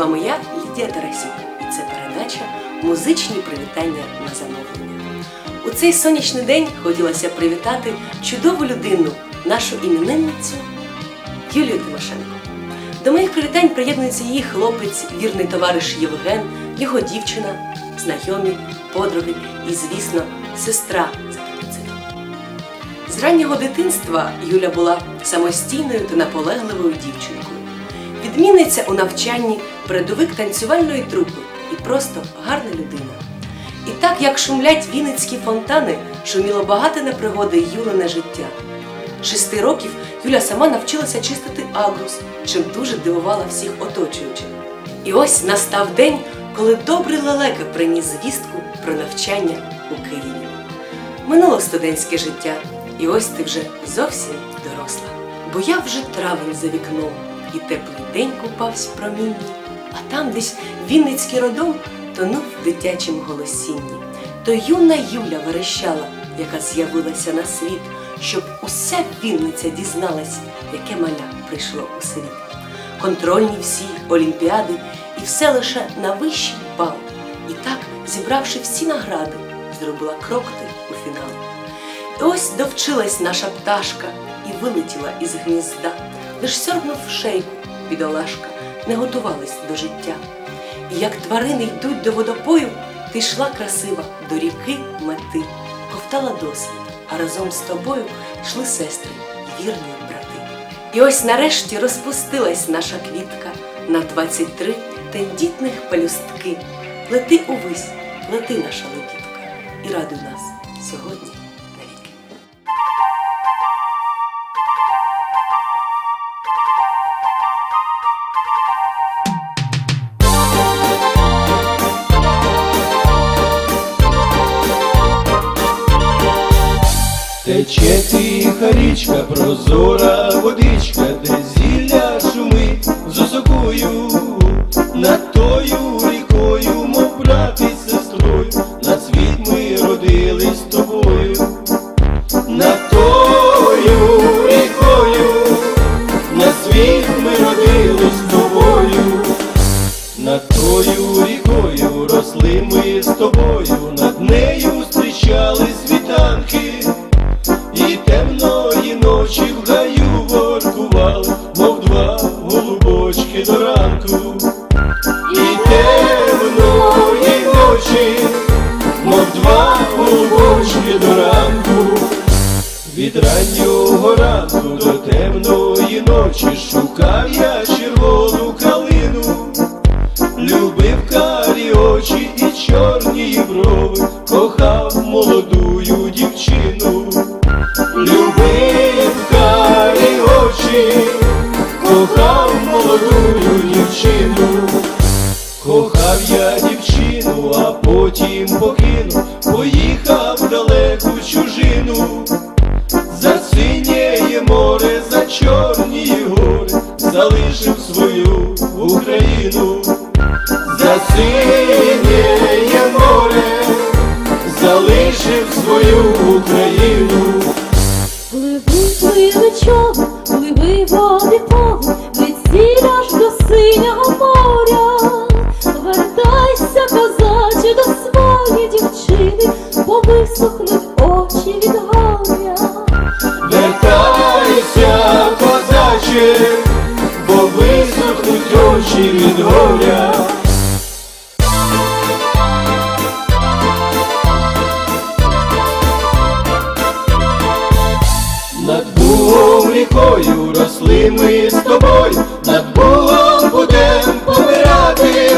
вами я, Лідія Тарасюк, і це передача Музичні привітання на замовлення. У цей сонячний день хотілося привітати чудову людину, нашу іменинницю Юлію Тимошенко. До моїх привітань приєднується її хлопець, вірний товариш Євген, його дівчина, знайомі, подруги і, звісно, сестра. З раннього дитинства Юля була самостійною та наполегливою дівчинкою. Відмінниця у навчанні, передовик танцювальної трупи і просто гарна людина. І так як шумлять вінницькі фонтани, шуміло багато на пригоди Юлине життя. Шести років Юля сама навчилася чистити агрус, чим дуже дивувала всіх оточуючих. І ось настав день, коли добрий лелека приніс звістку про навчання у Києві. Минуло студентське життя, і ось ти вже зовсім доросла. Бо я вже травень за вікном, і теплий день купався в промінні, а там десь Вінницький родом тонув в дитячім голосінні. То юна Юля верещала, яка з'явилася на світ, щоб уся Вінниця дізналась, яке маля прийшло у світ. Контрольні всі олімпіади, і все лише на вищий бал. І так, зібравши всі награди, зробила крок ти у фінал. І ось довчилась наша пташка і вилетіла із гнізда, лиш сьорбнув шейку, бідолашка, не готувалась до життя. І як тварини йдуть до водопою, ти йшла красива до ріки мети, ковтала досвід, а разом з тобою йшли сестри й вірні брати. І ось нарешті розпустилась наша квітка на 23 тендітних пелюстки. Лети увись, лети наша летітка, і радуй нас сьогодні Тече тиха річка, прозора водичка, де зілля шумить з осокою, над тою рікою, Від раннього ранку до темної ночі шукав я червону калину, любив карі очі і чорні брови, кохав молодую дівчину. Любив карі очі, кохав молодую дівчину, кохав я дівчину, а потім покинув, свою Україну, за синєє море, залишив свою Україну. Пливи, човен, пливи води повен, від сіля ж до синього моря. Вертайся, козаче, до своєї дівчини, бо висохнуть очі від горя. Вертайся, козаче, горя. Над Бугом рікою росли ми з тобою, над Бугом будем помирати.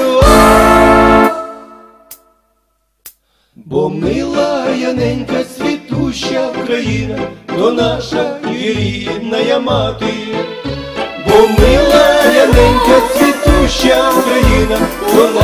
Бо мила яненька світуща Україна, то наша рідна мати, бо мила Маленька цветущая Украина была